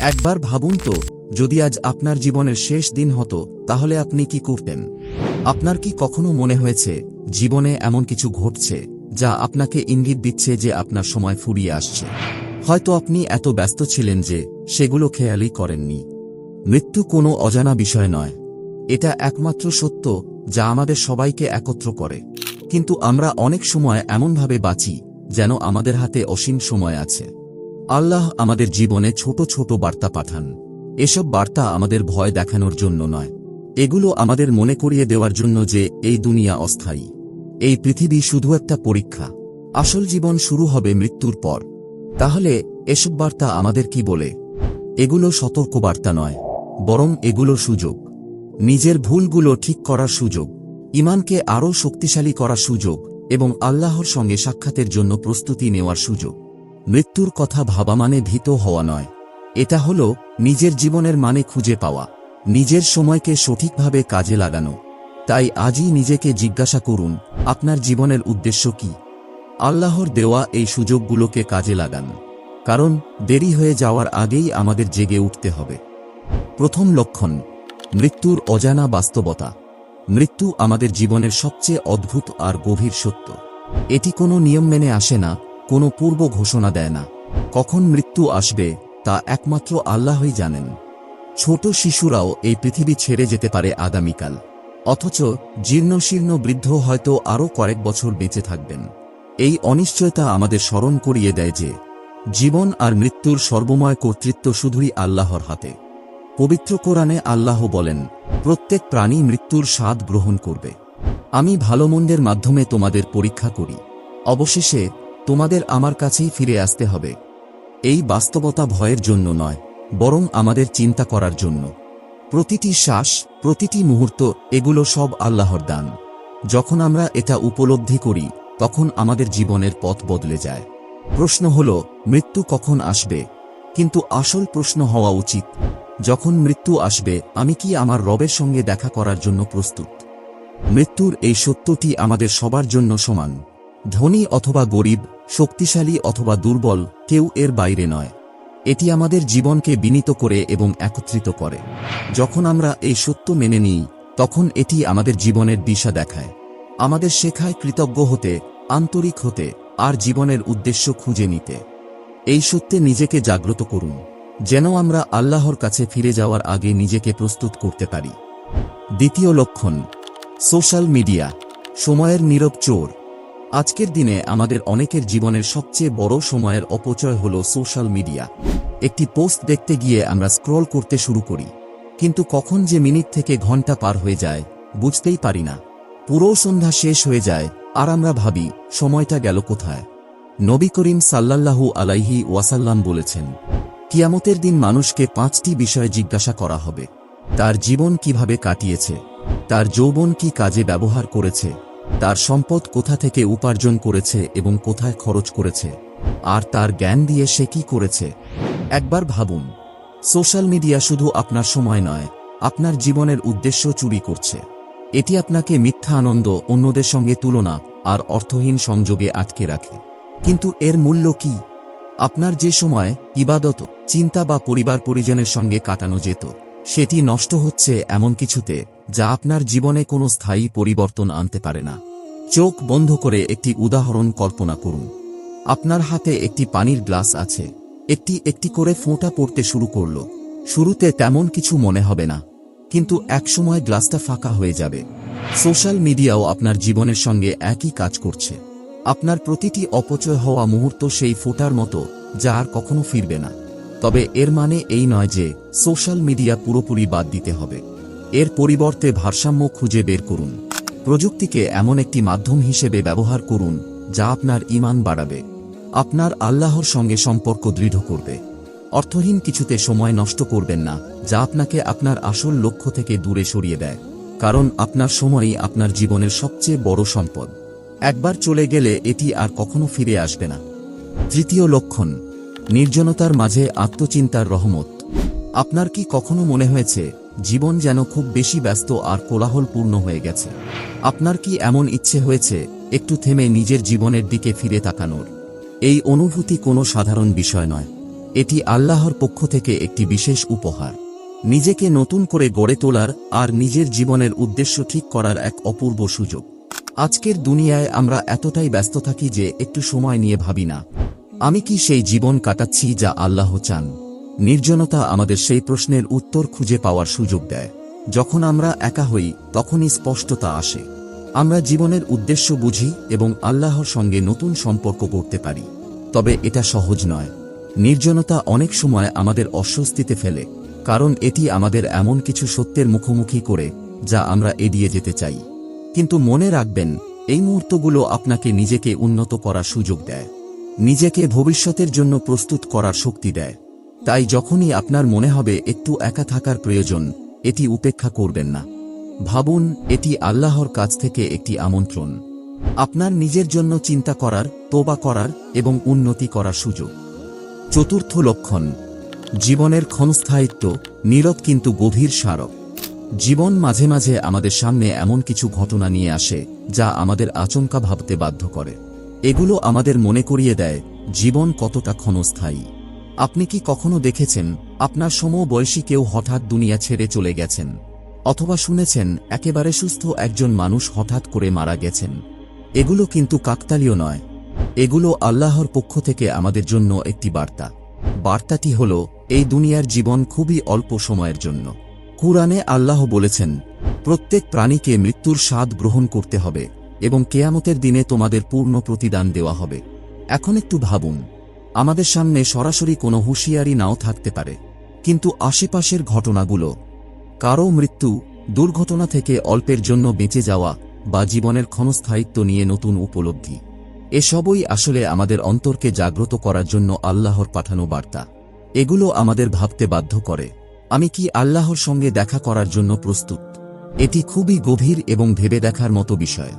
একবার ভাবুন তো, যদি আজ আপনার জীবনের শেষ দিন হতো, তাহলে আপনি কি করতেন? আপনার কি কখনো মনে হয়েছে, জীবনে এমন কিছু ঘটছে, যা আপনাকে ইঙ্গিত দিচ্ছে যে আপনার সময় ফুরিয়ে আসছে? হয়তো আপনি এত ব্যস্ত ছিলেন যে, সেগুলো খেয়ালই করেননি। মৃত্যু কোনো অজানা বিষয় নয়। এটা একমাত্র সত্য, যা আমাদের সবাইকে একত্র করে। কিন্তু আমরা অনেক সময় এমনভাবে বাঁচি, যেন আমাদের হাতে অসীম সময় আছে। আল্লাহ আমাদের জীবনে ছোট ছোট বার্তা পাঠান। এসব বার্তা আমাদের ভয় দেখানোর জন্য নয়। এগুলো আমাদের মনে করিয়ে দেওয়ার জন্য যে এই দুনিয়া অস্থায়ী। এই পৃথিবী শুধু একটা পরীক্ষা। আসল জীবন শুরু হবে মৃত্যুর পর। তাহলে এসব বার্তা আমাদের কি বলে? এগুলো সতর্ক বার্তা নয়, বরং এগুলো সুযোগ। নিজের ভুলগুলো ঠিক করার সুযোগ, ইমানকে আরও শক্তিশালী করার সুযোগ এবং আল্লাহর সঙ্গে সাক্ষাতের জন্য প্রস্তুতি নেওয়ার সুযোগ। মৃত্যুর কথা ভাবা মানে ভীত হওয়া নয়। এটা হল নিজের জীবনের মানে খুঁজে পাওয়া, নিজের সময়কে সঠিকভাবে কাজে লাগানো। তাই আজই নিজেকে জিজ্ঞাসা করুন, আপনার জীবনের উদ্দেশ্য কি? আল্লাহর দেওয়া এই সুযোগগুলোকে কাজে লাগান। কারণ দেরি হয়ে যাওয়ার আগেই আমাদের জেগে উঠতে হবে। প্রথম লক্ষণ, মৃত্যুর অজানা বাস্তবতা। মৃত্যু আমাদের জীবনের সবচেয়ে অদ্ভুত আর গভীর সত্য। এটি কোনো নিয়ম মেনে আসে না কোনো পূর্ব ঘোষণা দেয় না। কখন মৃত্যু আসবে, তা একমাত্র আল্লাহই জানেন। ছোট শিশুরাও এই পৃথিবী ছেড়ে যেতে পারে আগামীকাল। অথচ জীর্ণশীর্ণ বৃদ্ধ হয়তো আরও কয়েক বছর বেঁচে থাকবেন। এই অনিশ্চয়তা আমাদের স্মরণ করিয়ে দেয় যে, জীবন আর মৃত্যুর সর্বময় কর্তৃত্ব শুধুই আল্লাহর হাতে। পবিত্র কোরআনে আল্লাহ বলেন, প্রত্যেক প্রাণী মৃত্যুর স্বাদ গ্রহণ করবে। আমি ভালো মন্দের মাধ্যমে তোমাদের পরীক্ষা করি। অবশেষে তোমাদের আমার কাছেই ফিরে আসতে হবে। এই বাস্তবতা ভয়ের জন্য নয়, বরং আমাদের চিন্তা করার জন্য। প্রতিটি শ্বাস, প্রতিটি মুহূর্ত, এগুলো সব আল্লাহর দান। যখন আমরা এটা উপলব্ধি করি, তখন আমাদের জীবনের পথ বদলে যায়। প্রশ্ন হল, মৃত্যু কখন আসবে? কিন্তু আসল প্রশ্ন হওয়া উচিত, যখন মৃত্যু আসবে, আমি কি আমার রবের সঙ্গে দেখা করার জন্য প্রস্তুত? মৃত্যুর এই সত্যটি আমাদের সবার জন্য সমান। ধনী অথবা গরিব, শক্তিশালী অথবা দুর্বল, কেউ এর বাইরে নয়। এটি আমাদের জীবনকে বিনীত করে এবং একত্রিত করে। যখন আমরা এই সত্য মেনে নিই, তখন এটি আমাদের জীবনের দিশা দেখায়। আমাদের শেখায় কৃতজ্ঞ হতে, আন্তরিক হতে, আর জীবনের উদ্দেশ্য খুঁজে নিতে। এই সত্যে নিজেকে জাগ্রত করুন। যেন আমরা আল্লাহর কাছে ফিরে যাওয়ার আগে নিজেকে প্রস্তুত করতে পারি। দ্বিতীয় লক্ষণ, সোশ্যাল মিডিয়া, সময়ের নীরব চোর। আজকের দিনে আমাদের অনেকের জীবনের সবচেয়ে বড় সময়ের অপচয় হল সোশ্যাল মিডিয়া। একটি পোস্ট দেখতে গিয়ে আমরা স্ক্রল করতে শুরু করি। কিন্তু কখন যে মিনিট থেকে ঘণ্টা পার হয়ে যায়, বুঝতেই পারি না। পুরো সন্ধ্যা শেষ হয়ে যায়, আর আমরা ভাবি, সময়টা গেল কোথায়? নবী করিম সাল্লাল্লাহু আলাইহি ওয়াসাল্লাম বলেছেন, কিয়ামতের দিন মানুষকে পাঁচটি বিষয়ে জিজ্ঞাসা করা হবে। তার জীবন কীভাবে কাটিয়েছে? তার যৌবন কি কাজে ব্যবহার করেছে? তার সম্পদ কোথা থেকে উপার্জন করেছে এবং কোথায় খরচ করেছে? আর তার জ্ঞান দিয়ে সে কি করেছে? একবার ভাবুন। সোশ্যাল মিডিয়া শুধু আপনার সময় নয়, আপনার জীবনের উদ্দেশ্য চুরি করছে। এটি আপনাকে মিথ্যা আনন্দ, অন্যদের সঙ্গে তুলনা আর অর্থহীন সংযোগে আটকে রাখে। কিন্তু এর মূল্য কি? আপনার যে সময়, ইবাদত, চিন্তা বা পরিবার পরিজনের সঙ্গে কাটানো যেত, সেটি নষ্ট হচ্ছে এমন কিছুতে। যা আপনার জীবনে কোনো স্থায়ী পরিবর্তন আনতে পারে না। চোখ বন্ধ করে একটি উদাহরণ কল্পনা করুন। আপনার হাতে একটি পানির গ্লাস আছে। একটি একটি করে ফোঁটা পড়তে শুরু করল। শুরুতে তেমন কিছু মনে হবে না। কিন্তু একসময় গ্লাসটা ফাঁকা হয়ে যাবে। সোশ্যাল মিডিয়াও আপনার জীবনের সঙ্গে একই কাজ করছে। আপনার প্রতিটি অপচয় হওয়া মুহূর্ত সেই ফোটার মতো, যা আর কখনো ফিরবে না। তবে এর মানে এই নয় যে, সোশ্যাল মিডিয়া পুরোপুরি বাদ দিতে হবে। এর পরিবর্তে ভারসাম্য খুঁজে বের করুন। প্রযুক্তিকে এমন একটি মাধ্যম হিসেবে ব্যবহার করুন, যা আপনার ইমান বাড়াবে। আপনার আল্লাহর সঙ্গে সম্পর্ক দৃঢ় করবে। অর্থহীন কিছুতে সময় নষ্ট করবেন না, যা আপনাকে আপনার আসল লক্ষ্য থেকে দূরে সরিয়ে দেয়। কারণ আপনার সময়ই আপনার জীবনের সবচেয়ে বড় সম্পদ। একবার চলে গেলে এটি আর কখনো ফিরে আসবে না। তৃতীয় লক্ষণ, নির্জনতার মাঝে আত্মচিন্তার রহমত। আপনার কি কখনো মনে হয়েছে জীবন যেন খুব বেশি ব্যস্ত আর কোলাহলপূর্ণ হয়ে গেছে। আপনার কি এমন ইচ্ছে হয়েছে, একটু থেমে নিজের জীবনের দিকে ফিরে তাকানোর? এই অনুভূতি কোনো সাধারণ বিষয় নয়। এটি আল্লাহর পক্ষ থেকে একটি বিশেষ উপহার। নিজেকে নতুন করে গড়ে তোলার আর নিজের জীবনের উদ্দেশ্য ঠিক করার এক অপূর্ব সুযোগ। আজকের দুনিয়ায় আমরা এতটাই ব্যস্ত থাকি যে একটু সময় নিয়ে ভাবি না, আমি কি সেই জীবন কাটাচ্ছি যা আল্লাহ চান? নির্জনতা আমাদের সেই প্রশ্নের উত্তর খুঁজে পাওয়ার সুযোগ দেয়। যখন আমরা একা হই, তখনই স্পষ্টতা আসে। আমরা জীবনের উদ্দেশ্য বুঝি এবং আল্লাহর সঙ্গে নতুন সম্পর্ক করতে পারি। তবে এটা সহজ নয়। নির্জনতা অনেক সময় আমাদের অস্বস্তিতে ফেলে, কারণ এটি আমাদের এমন কিছু সত্যের মুখোমুখি করে, যা আমরা এড়িয়ে যেতে চাই। কিন্তু মনে রাখবেন, এই মুহূর্তগুলো আপনাকে নিজেকে উন্নত করার সুযোগ দেয়। নিজেকে ভবিষ্যতের জন্য প্রস্তুত করার শক্তি দেয়। তাই যখনই আপনার মনে হবে একটু একা থাকার প্রয়োজন, এটি উপেক্ষা করবেন না। ভাবুন, এটি আল্লাহর কাছ থেকে একটি আমন্ত্রণ। আপনার নিজের জন্য চিন্তা করার, তোবা করার এবং উন্নতি করার সুযোগ। চতুর্থ লক্ষণ, জীবনের ক্ষণস্থায়িত্ব, নীরব কিন্তু গভীর স্মারক। জীবন মাঝে মাঝে আমাদের সামনে এমন কিছু ঘটনা নিয়ে আসে, যা আমাদের আচমকা ভাবতে বাধ্য করে। এগুলো আমাদের মনে করিয়ে দেয়, জীবন কতটা ক্ষণস্থায়ী। আপনি কি কখনো দেখেছেন, আপনার সমবয়সী কেউ হঠাৎ দুনিয়া ছেড়ে চলে গেছেন? অথবা শুনেছেন, একেবারে সুস্থ একজন মানুষ হঠাৎ করে মারা গেছেন? এগুলো কিন্তু কাকতালীয় নয়। এগুলো আল্লাহর পক্ষ থেকে আমাদের জন্য একটি বার্তা। বার্তাটি হল, এই দুনিয়ার জীবন খুবই অল্প সময়ের জন্য। কুরআনে আল্লাহ বলেছেন, প্রত্যেক প্রাণীকে মৃত্যুর স্বাদ গ্রহণ করতে হবে এবং কেয়ামতের দিনে তোমাদের পূর্ণ প্রতিদান দেওয়া হবে। এখন একটু ভাবুন আমাদের সামনে সরাসরি কোনো হুঁশিয়ারি নাও থাকতে পারে। কিন্তু আশেপাশের ঘটনাগুলো, কারও মৃত্যু, দুর্ঘটনা থেকে অল্পের জন্য বেঁচে যাওয়া বা জীবনের ক্ষণস্থায়িত্ব নিয়ে নতুন উপলব্ধি, এসবই আসলে আমাদের অন্তরকে জাগ্রত করার জন্য আল্লাহর পাঠানো বার্তা। এগুলো আমাদের ভাবতে বাধ্য করে। আমি কি আল্লাহর সঙ্গে দেখা করার জন্য প্রস্তুত? এটি খুবই গভীর এবং ভেবে দেখার মতো বিষয়।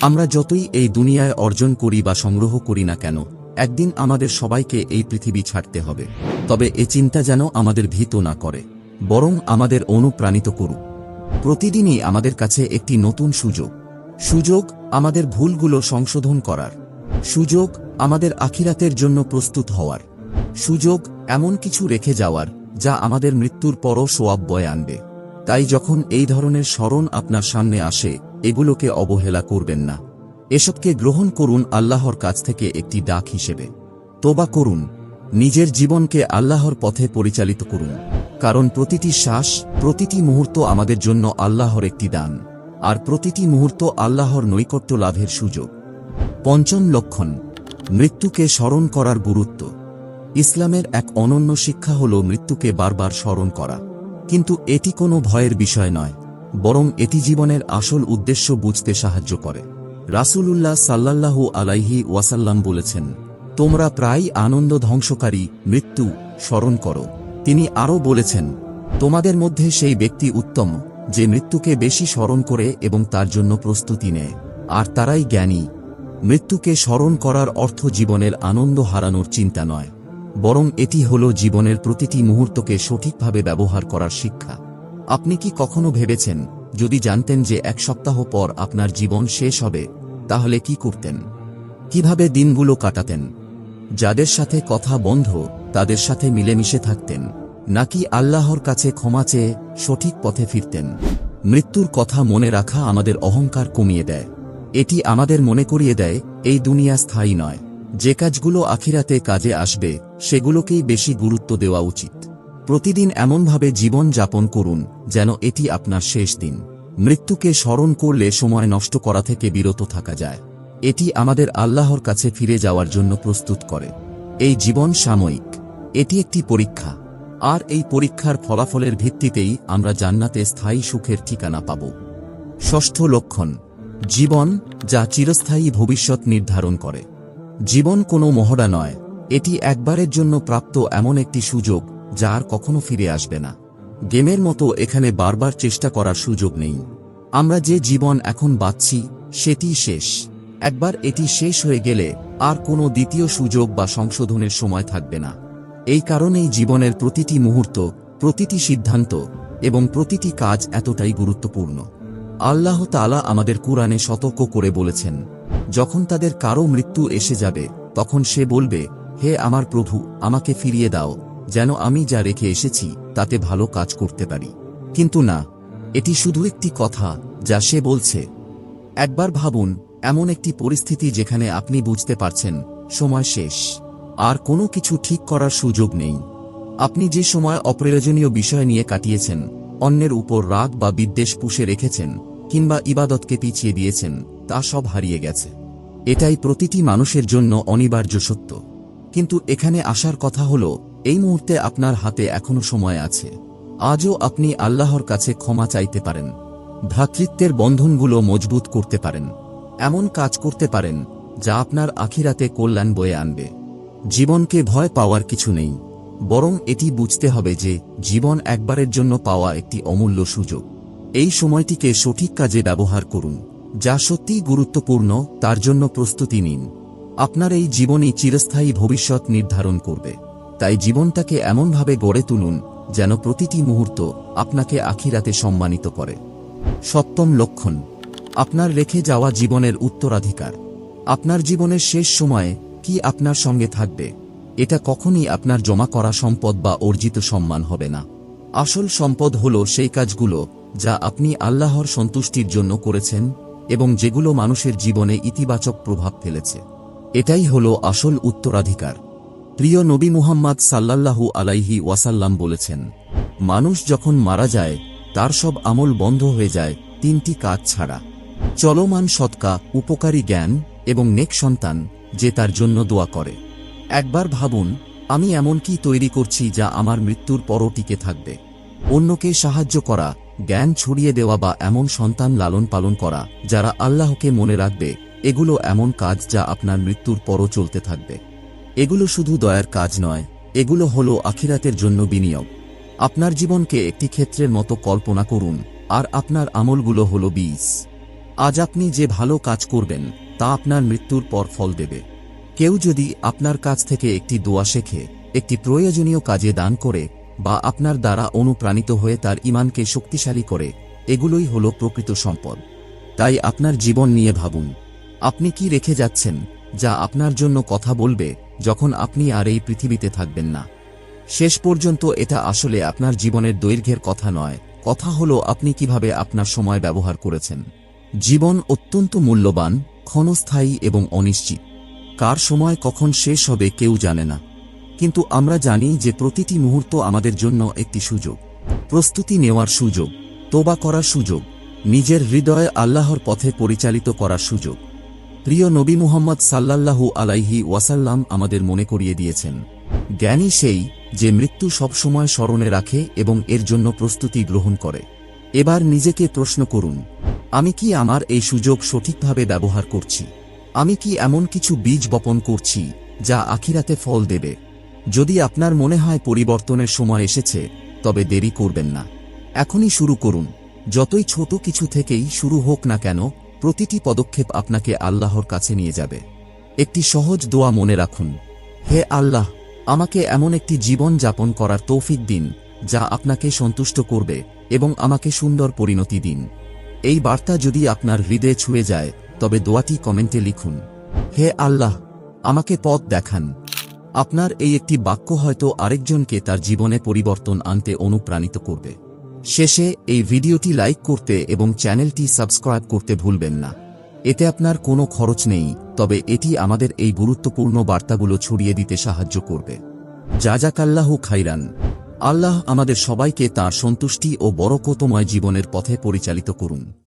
আমরা যতই এই দুনিয়ায় অর্জন করি বা সংগ্রহ করি না কেন একদিন আমাদের সবাইকে এই পৃথিবী ছাড়তে হবে। তবে এ চিন্তা যেন আমাদের ভীত না করে, বরং আমাদের অনুপ্রাণিত করুক। প্রতিদিনই আমাদের কাছে একটি নতুন সুযোগ। সুযোগ আমাদের ভুলগুলো সংশোধন করার। সুযোগ আমাদের আখিরাতের জন্য প্রস্তুত হওয়ার। সুযোগ এমন কিছু রেখে যাওয়ার, যা আমাদের মৃত্যুর পরও সোয়াব বয়ে আনবে। তাই যখন এই ধরনের স্মরণ আপনার সামনে আসে, এগুলোকে অবহেলা করবেন না। এসবকে গ্রহণ করুন আল্লাহর কাছ থেকে একটি ডাক হিসেবে। তোবা করুন। নিজের জীবনকে আল্লাহর পথে পরিচালিত করুন। কারণ প্রতিটি শ্বাস, প্রতিটি মুহূর্ত আমাদের জন্য আল্লাহর একটি দান। আর প্রতিটি মুহূর্ত আল্লাহর নৈকট্য লাভের সুযোগ। পঞ্চম লক্ষণ, মৃত্যুকে স্মরণ করার গুরুত্ব। ইসলামের এক অনন্য শিক্ষা হল মৃত্যুকে বারবার স্মরণ করা। কিন্তু এটি কোনো ভয়ের বিষয় নয়, বরং এটি জীবনের আসল উদ্দেশ্য বুঝতে সাহায্য করে। রাসূলুল্লাহ সাল্লাল্লাহু আলাইহি ওয়াসাল্লাম বলেছেন, তোমরা প্রায় আনন্দ ধ্বংসকারী, মৃত্যু স্মরণ করো। তিনি আরও বলেছেন, তোমাদের মধ্যে সেই ব্যক্তি উত্তম, যে মৃত্যুকে বেশি স্মরণ করে এবং তার জন্য প্রস্তুতি নেয়। আর তারাই জ্ঞানী। মৃত্যুকে স্মরণ করার অর্থ জীবনের আনন্দ হারানোর চিন্তা নয়। বরং এটি হল জীবনের প্রতিটি মুহূর্তকে সঠিকভাবে ব্যবহার করার শিক্ষা। আপনি কি কখনো ভেবেছেন, যদি জানতেন যে এক সপ্তাহ পর আপনার জীবন শেষ হবে তাহলে কি করতেন? কীভাবে দিনগুলো কাটাতেন? যাদের সাথে কথা বন্ধ, তাদের সাথে মিলেমিশে থাকতেন, নাকি আল্লাহর কাছে ক্ষমা চেয়ে সঠিক পথে ফিরতেন? মৃত্যুর কথা মনে রাখা আমাদের অহংকার কমিয়ে দেয়। এটি আমাদের মনে করিয়ে দেয়, এই দুনিয়া স্থায়ী নয়। যে কাজগুলো আখিরাতে কাজে আসবে, সেগুলোকেই বেশি গুরুত্ব দেওয়া উচিত। প্রতিদিন এমনভাবে জীবন যাপন করুন, যেন এটি আপনার শেষ দিন। মৃত্যুকে স্মরণ করলে সময় নষ্ট করা থেকে বিরত থাকা যায়। এটি আমাদের আল্লাহর কাছে ফিরে যাওয়ার জন্য প্রস্তুত করে। এই জীবন সাময়িক। এটি একটি পরীক্ষা। আর এই পরীক্ষার ফলাফলের ভিত্তিতেই আমরা জান্নাতে স্থায়ী সুখের ঠিকানা পাব। ষষ্ঠ লক্ষণ। জীবন যা চিরস্থায়ী ভবিষ্যৎ নির্ধারণ করে। জীবন কোনো মহড়া নয়। এটি একবারের জন্য প্রাপ্ত এমন একটি সুযোগ যা আর কখনো ফিরে আসবে না। গেমের মতো এখানে বারবার চেষ্টা করার সুযোগ নেই। আমরা যে জীবন এখন বাঁচছি, সেটি শেষ। একবার এটি শেষ হয়ে গেলে আর কোনো দ্বিতীয় সুযোগ বা সংশোধনের সময় থাকবে না। এই কারণেই জীবনের প্রতিটি মুহূর্ত, প্রতিটি সিদ্ধান্ত এবং প্রতিটি কাজ এতটাই গুরুত্বপূর্ণ। আল্লাহ তালা আমাদের কুরআনে সতর্ক করে বলেছেন, যখন তাদের কারও মৃত্যু এসে যাবে, তখন সে বলবে, হে আমার প্রভু, আমাকে ফিরিয়ে দাও যেন আমি যা রেখে এসেছি, তাতে ভালো কাজ করতে পারি। কিন্তু না, এটি শুধু একটি কথা, যা সে বলছে। একবার ভাবুন, এমন একটি পরিস্থিতি যেখানে আপনি বুঝতে পারছেন, সময় শেষ। আর কোনো কিছু ঠিক করার সুযোগ নেই। আপনি যে সময় অপ্রয়োজনীয় বিষয় নিয়ে কাটিয়েছেন, অন্যের উপর রাগ বা বিদ্বেষ পুষে রেখেছেন, কিংবা ইবাদতকে পিছিয়ে দিয়েছেন, তা সব হারিয়ে গেছে। এটাই প্রতিটি মানুষের জন্য অনিবার্য সত্য। কিন্তু এখানে আসার কথা হল এই মুহূর্তে আপনার হাতে এখনও সময় আছে। আজও আপনি আল্লাহর কাছে ক্ষমা চাইতে পারেন। ভ্রাতৃত্বের বন্ধনগুলো মজবুত করতে পারেন। এমন কাজ করতে পারেন, যা আপনার আখিরাতে কল্যাণ বয়ে আনবে। জীবনকে ভয় পাওয়ার কিছু নেই। বরং এটি বুঝতে হবে যে, জীবন একবারের জন্য পাওয়া একটি অমূল্য সুযোগ। এই সময়টিকে সঠিক কাজে ব্যবহার করুন, যা সত্যিই গুরুত্বপূর্ণ, তার জন্য প্রস্তুতি নিন। আপনার এই জীবনই চিরস্থায়ী ভবিষ্যৎ নির্ধারণ করবে। তাই জীবনটাকে এমনভাবে গড়ে তুলুন, যেন প্রতিটি মুহূর্ত আপনাকে আখিরাতে সম্মানিত করে। সপ্তম লক্ষণ, আপনার রেখে যাওয়া জীবনের উত্তরাধিকার। আপনার জীবনের শেষ সময়ে কি আপনার সঙ্গে থাকবে? এটা কখনই আপনার জমা করা সম্পদ বা অর্জিত সম্মান হবে না। আসল সম্পদ হল সেই কাজগুলো যা আপনি আল্লাহর সন্তুষ্টির জন্য করেছেন এবং যেগুলো মানুষের জীবনে ইতিবাচক প্রভাব ফেলেছে। এটাই হল আসল উত্তরাধিকার। প্রিয় নবী মুহাম্মদ সাল্লাল্লাহু আলাইহি ওয়াসাল্লাম বলেছেন, মানুষ যখন মারা যায়, তার সব আমল বন্ধ হয়ে যায় তিনটি কাজ ছাড়া। চলমান সৎকা, উপকারী জ্ঞান এবং নেক সন্তান যে তার জন্য দোয়া করে। একবার ভাবুন, আমি এমন কি তৈরি করছি যা আমার মৃত্যুর পরও টিকে থাকবে। অন্যকে সাহায্য করা, জ্ঞান ছড়িয়ে দেওয়া বা এমন সন্তান লালন পালন করা যারা আল্লাহকে মনে রাখবে, এগুলো এমন কাজ যা আপনার মৃত্যুর পরও চলতে থাকবে। এগুলো শুধু দয়ার কাজ নয়, এগুলো হলো আখিরাতের জন্য বিনিয়োগ। আপনার জীবনকে একটি ক্ষেত্রের মতো কল্পনা করুন, আর আপনার আমলগুলো হলো বীজ। আজ আপনি যে ভালো কাজ করবেন, তা আপনার মৃত্যুর পর ফল দেবে। কেউ যদি আপনার কাছ থেকে একটি দোয়া শেখে, একটি প্রয়োজনীয় কাজে দান করে, বা আপনার দ্বারা অনুপ্রাণিত হয়ে তার ইমানকে শক্তিশালী করে, এগুলোই হল প্রকৃত সম্পদ। তাই আপনার জীবন নিয়ে ভাবুন। আপনি কি রেখে যাচ্ছেন, যা আপনার জন্য কথা বলবে যখন আপনি আর এই পৃথিবীতে থাকবেন না। শেষ পর্যন্ত এটা আসলে আপনার জীবনের দৈর্ঘ্যের কথা নয়। কথা হলো আপনি কীভাবে আপনার সময় ব্যবহার করেছেন। জীবন অত্যন্ত মূল্যবান, ক্ষণস্থায়ী এবং অনিশ্চিত। কার সময় কখন শেষ হবে কেউ জানে না। কিন্তু আমরা জানি যে প্রতিটি মুহূর্ত আমাদের জন্য একটি সুযোগ। প্রস্তুতি নেওয়ার সুযোগ, তোবা করার সুযোগ, নিজের হৃদয়ে আল্লাহর পথে পরিচালিত করার সুযোগ। প্রিয় নবী মুহাম্মদ সাল্লাল্লাহু আলাইহি ওয়াসাল্লাম আমাদের মনে করিয়ে দিয়েছেন, জ্ঞানী সেই যে মৃত্যু সবসময় স্মরণে রাখে এবং এর জন্য প্রস্তুতি গ্রহণ করে। এবার নিজেকে প্রশ্ন করুন, আমি কি আমার এই সুযোগ সঠিকভাবে ব্যবহার করছি? আমি কি এমন কিছু বীজ বপন করছি যা আখিরাতে ফল দেবে? যদি আপনার মনে হয় পরিবর্তনের সময় এসেছে, তবে দেরি করবেন না। এখনই শুরু করুন, যতই ছোট কিছু থেকেই শুরু হোক না কেন প্রতিটি পদক্ষেপ আপনাকে আল্লাহর কাছে নিয়ে যাবে। একটি সহজ দোয়া মনে রাখুন। হে আল্লাহ, আমাকে এমন একটি জীবন যাপন করার তৌফিক দিন, যা আপনাকে সন্তুষ্ট করবে এবং আমাকে সুন্দর পরিণতি দিন। এই বার্তা যদি আপনার হৃদয়ে ছুঁয়ে যায়, তবে দোয়াটি কমেন্টে লিখুন। হে আল্লাহ, আমাকে পথ দেখান। আপনার এই একটি বাক্য হয়তো আরেকজনকে তার জীবনে পরিবর্তন আনতে অনুপ্রাণিত করবে। শেষে এই ভিডিওটি লাইক করতে এবং চ্যানেলটি সাবস্ক্রাইব করতে ভুলবেন না। এতে আপনার কোনো খরচ নেই, তবে এটি আমাদের এই গুরুত্বপূর্ণ বার্তাগুলো ছড়িয়ে দিতে সাহায্য করবে। জাজাকাল্লাহু খাইরান। আল্লাহ আমাদের সবাইকে তার সন্তুষ্টি ও বরকতময় জীবনের পথে পরিচালিত করুন।